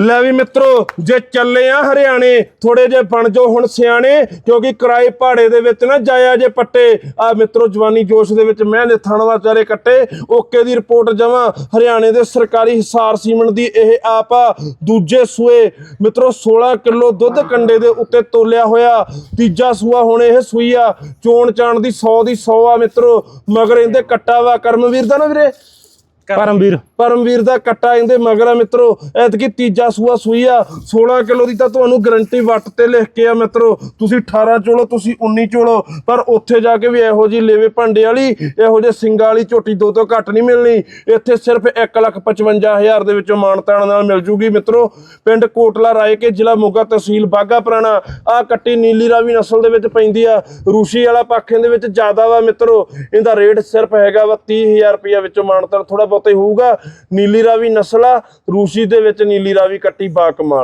ਲੈ ਵੀ ਮਿੱਤਰੋ, ਜੇ ਚੱਲੇ ਆ ਹਰਿਆਣੇ ਥੋੜੇ ਜੇ ਬਣ ਜਾਓ ਹੁਣ ਸਿਆਣੇ, ਕਿਉਂਕਿ ਕਿਰਾਏ ਭਾੜੇ ਦੇ ਵਿੱਚ ਨਾ ਜਾਇਆ ਜੇ ਪੱਟੇ। ਆ ਮਿੱਤਰੋ, ਜਵਾਨੀ ਜੋਸ਼ ਦੇ ਵਿੱਚ ਮੈਂ ਦੇ ਥਣਵਾ ਚਾਰੇ ਕੱਟੇ, ਓਕੇ ਦੀ ਰਿਪੋਰਟ ਜਮਾ ਹਰਿਆਣੇ ਦੇ ਸਰਕਾਰੀ ਹਿਸਾਰ ਸੀਮਨ ਦੀ ਇਹ ਆਪ ਆ, ਦੂਜੇ ਸੂਏ। ਮਿੱਤਰੋ 16 ਕਿਲੋ ਦੁੱਧ ਕੰਡੇ ਦੇ ਉੱਤੇ ਤੋਲਿਆ ਹੋਇਆ। ਤੀਜਾ ਸੂਆ ਹੁਣ ਇਹ ਸੂਈ ਆ ਚੋਣ ਚਾਣ ਦੀ 100 ਦੀ 100 ਆ ਮਿੱਤਰੋ। ਮਗਰ ਇਹਦੇ ਕੱਟਾ ਵਾ ਕਰਮਵੀਰ ਦਾ ਨਾ ਵੀਰੇ? ਪਰਮਵੀਰ ਪਰਮਵੀਰ ਦਾ ਕੱਟਾ ਇਹਦੇ ਮਗਰ ਆ ਮਿੱਤਰੋ। ਐਤਕੀ ਤੀਜਾ ਸੂਆ ਸੂਈ ਆ। 16 ਕਿਲੋ ਦੀ ਤਾਂ ਤੁਹਾਨੂੰ ਗਰੰਟੀ ਵੱਟ ਤੇ ਲਿਖ ਕੇ ਆ ਮਿੱਤਰੋ। ਤੁਸੀਂ 18 ਚੋਲੋ, ਤੁਸੀਂ 19 ਚੋਲੋ। ਪਰ ਉੱਥੇ ਜਾ ਕੇ ਵੀ ਇਹੋ ਜੀ ਲੇਵੇ ਭਾਂਡੇ ਵਾਲੀ, ਇਹੋ ਜੇ ਸਿੰਗਾ ਵਾਲੀ ਝੋਟੀ ਦੋ ਤੋਂ ਘੱਟ ਨਹੀਂ ਮਿਲਣੀ। ਇੱਥੇ ਸਿਰਫ 155000 ਦੇ ਵਿੱਚੋਂ ਮਾਨਤਾਨ ਨਾਲ ਮਿਲ ਜੂਗੀ ਮਿੱਤਰੋ। ਪਿੰਡ ਕੋਟਲਾ ਰਾਏ ਕੇ ਜ਼ਿਲ੍ਹਾ ਮੋਗਾ ਤਹਿਸੀਲ ਬਾਗਾ ਪੁਰਾਣਾ। ਆ ਕੱਟੀ ਨੀਲੀ ਰਾਵੀ ਨਸਲ ਦੇ ਵਿੱਚ ਪੈਂਦੀ ਆ। ਰੂਸ਼ੀ ਵਾਲਾ ਪੱਖ ਦੇ ਵਿੱਚ ਜ਼ਿਆਦਾ ਵਾ ਮਿੱਤਰੋ। ਇਹਦਾ ਰੇਟ ਸਿਰਫ ਹੈਗਾ ਵਾ 30000 ਰੁਪਇਆ ਵਿੱਚੋਂ ਮਾਨਤਾਨ ਥੋੜਾ ਬਹੁਤਾ ਹੋਊਗਾ। ਨੀਲੀ ਰਾਵੀ ਨਸਲ ਆ ਰੂਸ਼ੀ ਦੇ ਵਿੱਚ ਨੀਲੀ ਰਾਵੀ ਕੱਟੀ ਬਾ ਕਮਾਲ